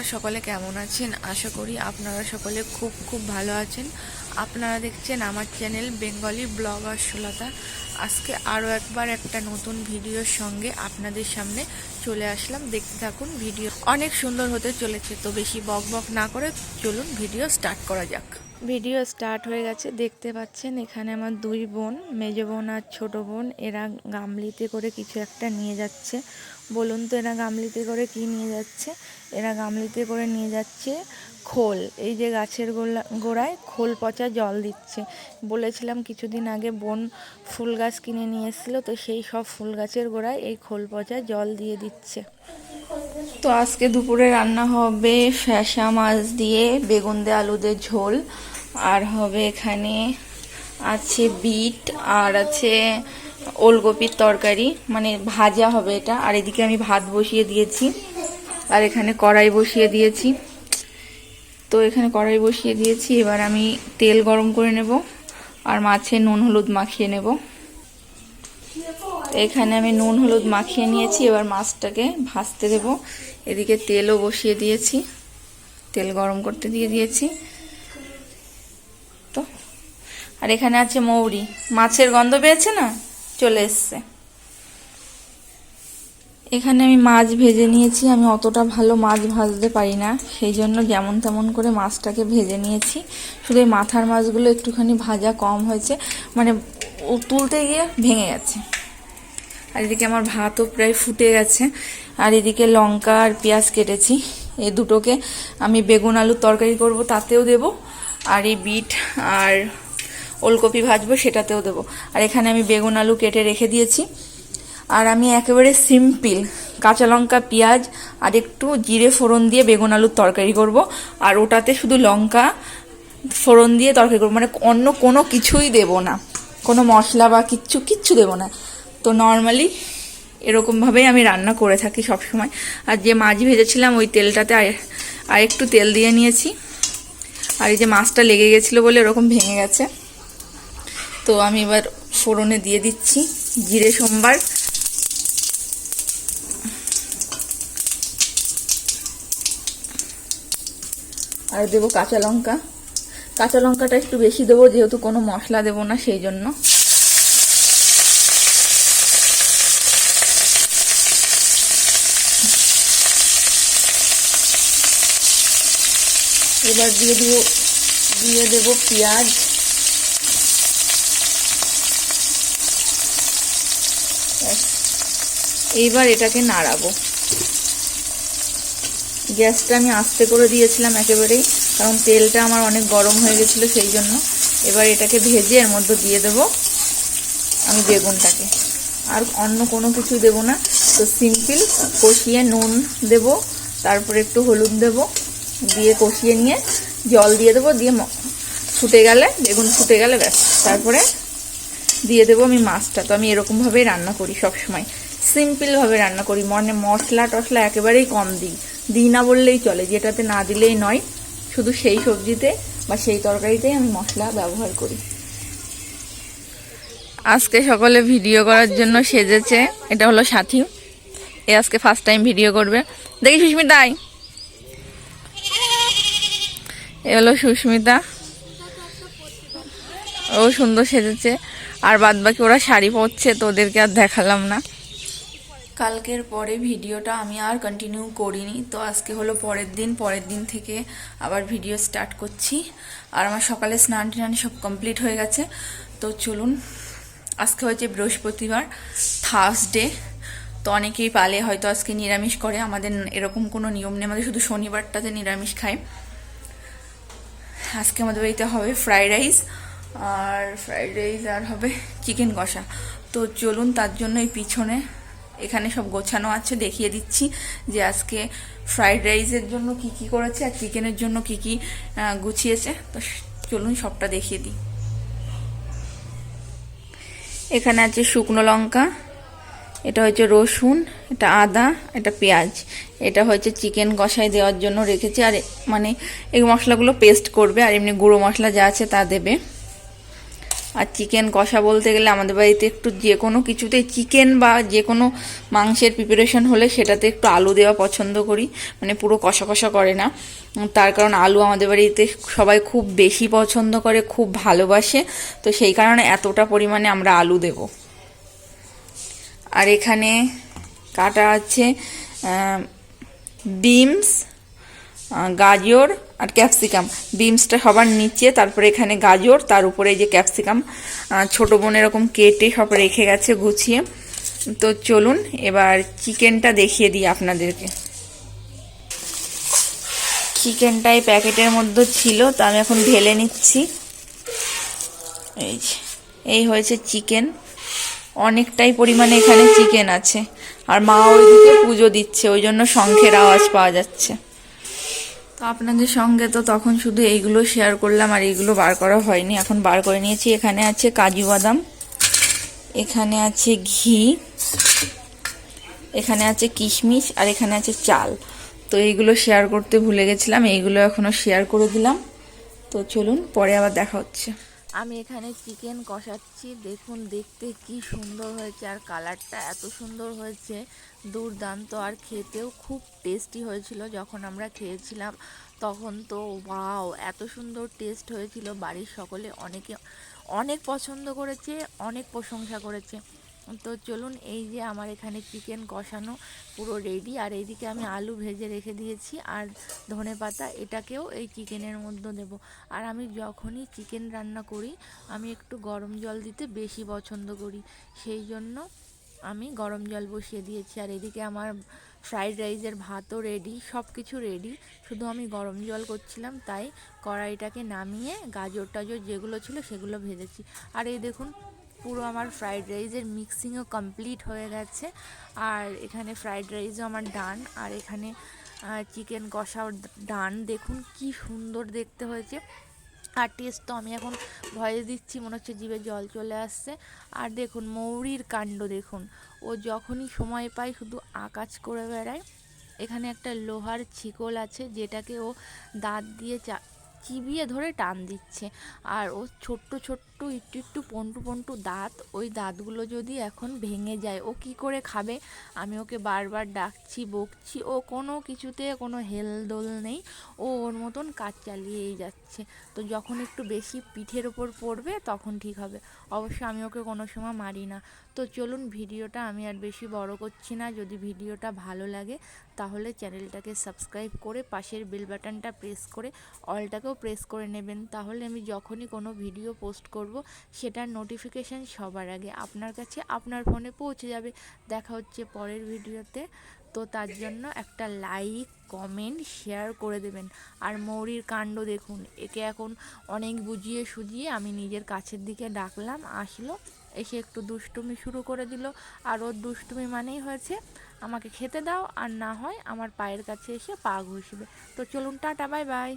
আপনারা সকলে কেমন আছেন? আশা করি আপনারা সকলে খুব খুব ভালো আছেন। আপনারা দেখছেন আমার চ্যানেল বেঙ্গলি ব্লগার সুলতা আজকে আরও একবার একটা নতুন ভিডিওর সঙ্গে আপনাদের সামনে চলে আসলাম। দেখতে থাকুন, ভিডিও অনেক সুন্দর হতে চলেছে, তো বেশি বক বক না করে চলুন ভিডিও স্টার্ট করা যাক। ভিডিও স্টার্ট হয়ে গেছে, দেখতে পাচ্ছেন এখানে আমার দুই বোন, মেজ বোন আর ছোটো বোন, এরা গামলিতে করে কিছু একটা নিয়ে যাচ্ছে। বলুন তো এরা গামলিতে করে কি নিয়ে যাচ্ছে? এরা গামলিতে করে নিয়ে যাচ্ছে খোল। এই যে গাছের গোলা গোড়ায় খোল পচা জল দিচ্ছে। বলেছিলাম কিছুদিন আগে বোন ফুল গাছ কিনে নিয়ে এসেছিল, তো সেই সব ফুল গাছের গোড়ায় এই খোল পচা জল দিয়ে দিচ্ছে। তো আজকে দুপুরে রান্না হবে ফ্যাসা মাছ দিয়ে, বেগুন দিয়ে আলু দিয়ে ঝোল। আর হবে এখানে আছে বিট, আর আছে ওলকপির তরকারি মানে ভাজা হবে এটা। আর এদিকে আমি ভাত বসিয়ে দিয়েছি, আর এখানে কড়াই বসিয়ে দিয়েছি। তো এখানে কড়াই বসিয়ে দিয়েছি, এবার আমি তেল গরম করে নেব, আর মাছে নুন হলুদ মাখিয়ে নেব। এখানে আমি নুন হলুদ মাখিয়ে নিয়েছি, এবার মাছটাকে ভাজতে দেব। এদিকে তেলও বসিয়ে দিয়েছি, তেল গরম করতে দিয়ে দিয়েছি। তো, আর এখানে আছে মৌরি। মাছের গন্ধ পেয়েছে না? চলে এসছে। এখানে আমি মাছ ভেজে নিয়েছি, আমি অতটা ভালো মাছ ভাজতে পারি না, সেই জন্য যেমন তেমন করে মাছটাকে ভেজে নিয়েছি। শুধু এই মাথার মাছগুলো একটুখানি ভাজা কম হয়েছে মানে তুলতে গিয়ে ভেঙে গেছে। আর এদিকে আমার ভাতও প্রায় ফুটে গেছে, আর এদিকে লঙ্কা আর পেঁয়াজ কেটেছি। এই দুটোকে আমি বেগুন আলুর তরকারি করব, তাতেও দেব। আর এই বিট আর ওলকপি ভাজবো, সেটাতেও দেবো। আর এখানে আমি বেগুন আলু কেটে রেখে দিয়েছি। আর আমি একেবারে সিম্পল কাঁচা লঙ্কা, পেঁয়াজ আর একটু জিরে ফোড়ন দিয়ে বেগুন আলুর তরকারি করব। আর ওটাতে শুধু লঙ্কা ফোড়ন দিয়ে তরকারি করব। মানে অন্য কোনো কিছুই দেব না। কোনো মশলা বা কিচ্ছু কিচ্ছু দেব না। তো নর্মালি এরকমভাবেই আমি রান্না করে থাকি সবসময়। আর যে মাছ ভেজেছিলাম, ওই তেলটাতে আর আর একটু তেল দিয়ে নিয়েছি। আর এই যে মাছটা লেগে গেছিল বলে এরকম ভেঙে গেছে। তো আমি এবার ফোড়নে দিয়ে দিচ্ছি জিরে, সোমবার। আর দেবো কাঁচা লঙ্কা। কাঁচা লঙ্কাটা একটু বেশি দেবো, যেহেতু কোনো মশলা দেবো না সেই জন্য। এবার দিয়ে দেবো দিয়ে দেবো পেঁয়াজ। এইবার এটাকে নাড়াবো। গ্যাসটা আমি আস্তে করে দিয়েছিলাম একেবারেই, কারণ তেলটা আমার অনেক গরম হয়ে গেছিল সেই জন্য। এবার এটাকে ভেজে এর মধ্যে দিয়ে দেব আমি বেগুনটাকে। আর অন্য কোনো কিছু দেব না, তো সিম্পল কষিয়ে নুন দেব, তারপরে একটু হলুদ দেব, দিয়ে কষিয়ে নিয়ে জল দিয়ে দেবো, দিয়ে ফুটে গেলে, বেগুন ফুটে গেলে ব্যাস। তারপরে দিয়ে দেবো আমি মাছটা। তো আমি এরকমভাবেই রান্না করি সব সময় সিম্পলভাবে রান্না করি। মানে মশলা টশলা একেবারেই কম দিই। দিই না বললেই চলে, যেটাতে না দিলেই নয়। শুধু সেই সবজিতে বা সেই তরকারিতেই আমি মশলা ব্যবহার করি। আজকে সকলে ভিডিও করার জন্য সেজেছে। এটা হলো সাথী। এ আজকে ফার্স্ট টাইম ভিডিও করবে। দেখি সুস্মিতাই এ হলো সুস্মিতা। ও সুন্দর সেজেছে। আর বাদ বাকি ওরা শাড়ি পরছে, তো ওদেরকে আর দেখালাম না। কালকের পরে ভিডিওটা আমি আর কন্টিনিউ করিনি, তো আজকে হলো পরের দিন। পরের দিন থেকে আবার ভিডিও স্টার্ট করছি। আর আমার সকালে স্নান টান সব কমপ্লিট হয়ে গেছে। তো চলুন, আজকে হচ্ছে বৃহস্পতিবার থার্সডে তো অনেকেই পালে, হয়তো আজকে নিরামিষ করে। আমাদের এরকম কোনো নিয়ম নেই। আমাদের শুধু শনিবারটাতে নিরামিষ খায়। আজকে আমাদের বাড়িতে হবে ফ্রাইড রাইস আর ফ্রাইড রাইস আর হবে চিকেন কষা। তো চলুন তার জন্য এই পিছনে এখানে সব গোছানো আছে, দেখিয়ে দিচ্ছি যে আজকে ফ্রাইড রাইসের জন্য কি কি করেছে আর চিকেনের জন্য কি কি গুছিয়েছে। তো চলুন সবটা দেখিয়ে দিই। এখানে আছে শুকনো লঙ্কা, এটা হচ্ছে রসুন, এটা আদা, এটা পেঁয়াজ। এটা হচ্ছে চিকেন কষায় দেওয়ার জন্য রেখেছি, আর মানে এই মশলাগুলো পেস্ট করবে আর এমনি গুঁড়ো মশলা যা আছে তা দেবে। আর চিকেন কষা বলতে গেলে আমাদের বাড়িতে একটু যে কোনো কিছুতে চিকেন বা যে কোনো মাংসের প্রিপারেশন হলে সেটাতে একটু আলু দেওয়া পছন্দ করি। মানে পুরো কষা কষা করে না। তার কারণ আলু আমাদের বাড়িতে সবাই খুব বেশি পছন্দ করে, খুব ভালোবাসে। তো সেই কারণে এতটা পরিমাণে আমরা আলু দেব। আর এখানে কাটা আছে বিমস গাজর আর ক্যাপসিকাম। বিমসটা সবার নিচে, তারপরে এখানে গাজর, তার উপরে যে ক্যাপসিকাম ছোট বোন এরকম কেটে সব রেখে গেছে গুছিয়ে। তো চলুন, এবার চিকেনটা দেখিয়ে দিই আপনাদেরকে। চিকেনটা এই প্যাকেটের মধ্যে ছিল, তো আমি এখন ঢেলে নিচ্ছি। এই যে, এই হয়েছে চিকেন। অনেকটাই পরিমাণে এখানে চিকেন আছে। আর মা ওইদিকে পুজো দিচ্ছে, ওই জন্য শঙ্খের আওয়াজ পাওয়া যাচ্ছে। তো আপনাদের সঙ্গে তো তখন শুধু এইগুলো শেয়ার করলাম আর এইগুলো বার করা হয়নি। এখন বার করে নিয়েছি। এখানে আছে কাজু বাদাম, এখানে আছে ঘি, এখানে আছে কিশমিশ, আর এখানে আছে চাল। তো এইগুলো শেয়ার করতে ভুলে গেছিলাম, এইগুলো এখনও শেয়ার করে দিলাম। তো চলুন, পরে আবার দেখা হচ্ছে। আমি এখানে চিকেন কষাচ্ছি। দেখুন, দেখতে কি সুন্দর হয়েছে আর কালারটা এত সুন্দর হয়েছে। দুর্দান্ত আর খেতেও খুব টেস্টি হয়েছিল যখন আমরা খেয়েছিলাম। তখন তো ওয়াও এত সুন্দর টেস্ট হয়েছিল। বাড়ির সকলে অনেকে অনেক পছন্দ করেছে, অনেক প্রশংসা করেছে। তো চলুন এই যে আমার এখানে চিকেন কষানো পুরো রেডি আর এইদিকে আমি আলু ভেজে রেখে দিয়েছি, আর ধনে পাতা এটাকেও এই চিকেনের মধ্যে দেব। আর আমি যখনই চিকেন রান্না করি, আমি একটু গরম জল দিতে বেশি পছন্দ করি। সেই জন্য আমি গরম জল বসিয়ে দিয়েছি, আর এদিকে আমার ফ্রাইড রাইসের ভাতও রেডি সব কিছু রেডি শুধু আমি গরম জল করছিলাম, তাই কড়াইটাকে নামিয়ে গাজর টাজর যেগুলো ছিল সেগুলো ভেজেছি। আর এই দেখুন পুরো আমার ফ্রাইড রাইসের মিক্সিংও কমপ্লিট হয়ে গেছে। আর এখানে ফ্রাইড রাইসও আমার ডান আর এখানে চিকেন কষাও ডান দেখুন কি সুন্দর দেখতে হয়েছে। আর টেস্ট তো আমি এখন ভয়ে দিচ্ছি, মনে হচ্ছে জিভে জল চলে আসছে। আর দেখুন মৌরির কাণ্ড দেখুন। ও যখনই সময় পায় শুধু আকাশ করে বেড়ায়। এখানে একটা লোহার ছিকল আছে যেটাকে ও দাঁত দিয়ে চা চিবিয়ে ধরে টান দিচ্ছে। আর ও ছোট্ট ছোট্ট একটু একটু পন্টু পন্টু দাঁত, ওই দাঁতগুলো যদি এখন ভেঙে যায়, ও কি করে খাবে? আমি ওকে বারবার ডাকছি, বকছি, ও কোনো কিছুতে কোনো হেলদোল নেই, ও ওর মতন কাজ চালিয়েই যাচ্ছে। তো যখন একটু বেশি পিঠের ওপর পড়বে, তখন ঠিক হবে। অবশ্য আমি ওকে কোনো সময় মারি না। তো চলুন ভিডিওটা আমি আর বেশি বড় করছি না। যদি ভিডিওটা ভালো লাগে, তাহলে চ্যানেলটাকে সাবস্ক্রাইব করে পাশের বেল বাটনটা প্রেস করে অলটাকেও প্রেস করে নেবেন। তাহলে আমি যখনই কোনো ভিডিও পোস্ট করব, সেটার নোটিফিকেশান সবার আগে আপনার কাছে আপনার ফোনে পৌঁছে যাবে। দেখা হচ্ছে পরের ভিডিওতে তো। তার জন্য একটা লাইক কমেন্ট শেয়ার করে দেবেন। আর মৌরির কাণ্ড দেখুন, একে এখন অনেক বুঝিয়ে সুজিয়ে আমি নিজের কাছের দিকে ডাকলাম, আসলো, এসে একটু দুষ্টুমি শুরু করে দিল। আর ওর দুষ্টুমি মানেই হয়েছে, আমাকে খেতে দাও, আর না হয় আমার পায়ের কাছে এসে পা ঘষবে। তো চলুন, টাটা বাই বাই